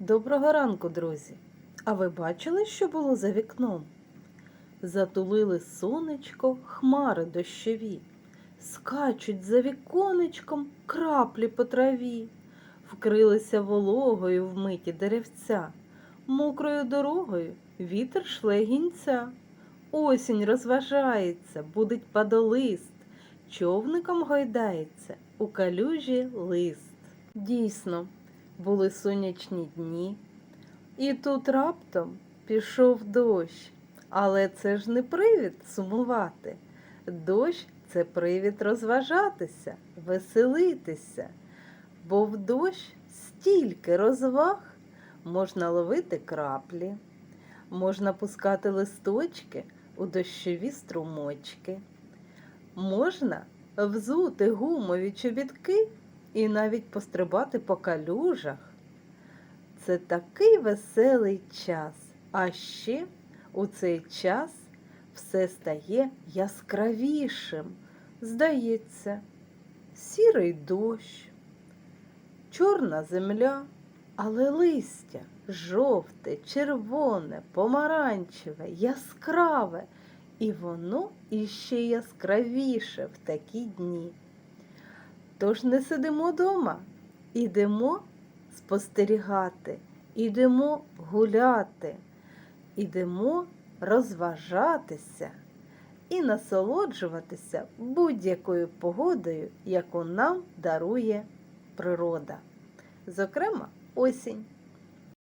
Доброго ранку, друзі! А ви бачили, що було за вікном? Затулили сонечко хмари дощові, скачуть за віконечком краплі по траві, вкрилися вологою вмиті деревця, мокрою дорогою вітер шле гінця. Осінь розважається, будить падолист, човником гойдається у калюжі лист. Дійсно, були сонячні дні, і тут раптом пішов дощ. Але це ж не привід сумувати. Дощ це привід розважатися, веселитися, бо в дощ стільки розваг можна ловити краплі, можна пускати листочки у дощові струмочки, можна взути гумові чобітки і навіть пострибати по калюжах. Це такий веселий час, а ще у цей час все стає яскравішим. Здається, сірий дощ, чорна земля, але листя жовте, червоне, помаранчеве, яскраве, і воно іще яскравіше в такі дні. Тож не сидимо дома, ідемо спостерігати, ідемо гуляти, ідемо розважатися і насолоджуватися будь-якою погодою, яку нам дарує природа. Зокрема, осінь.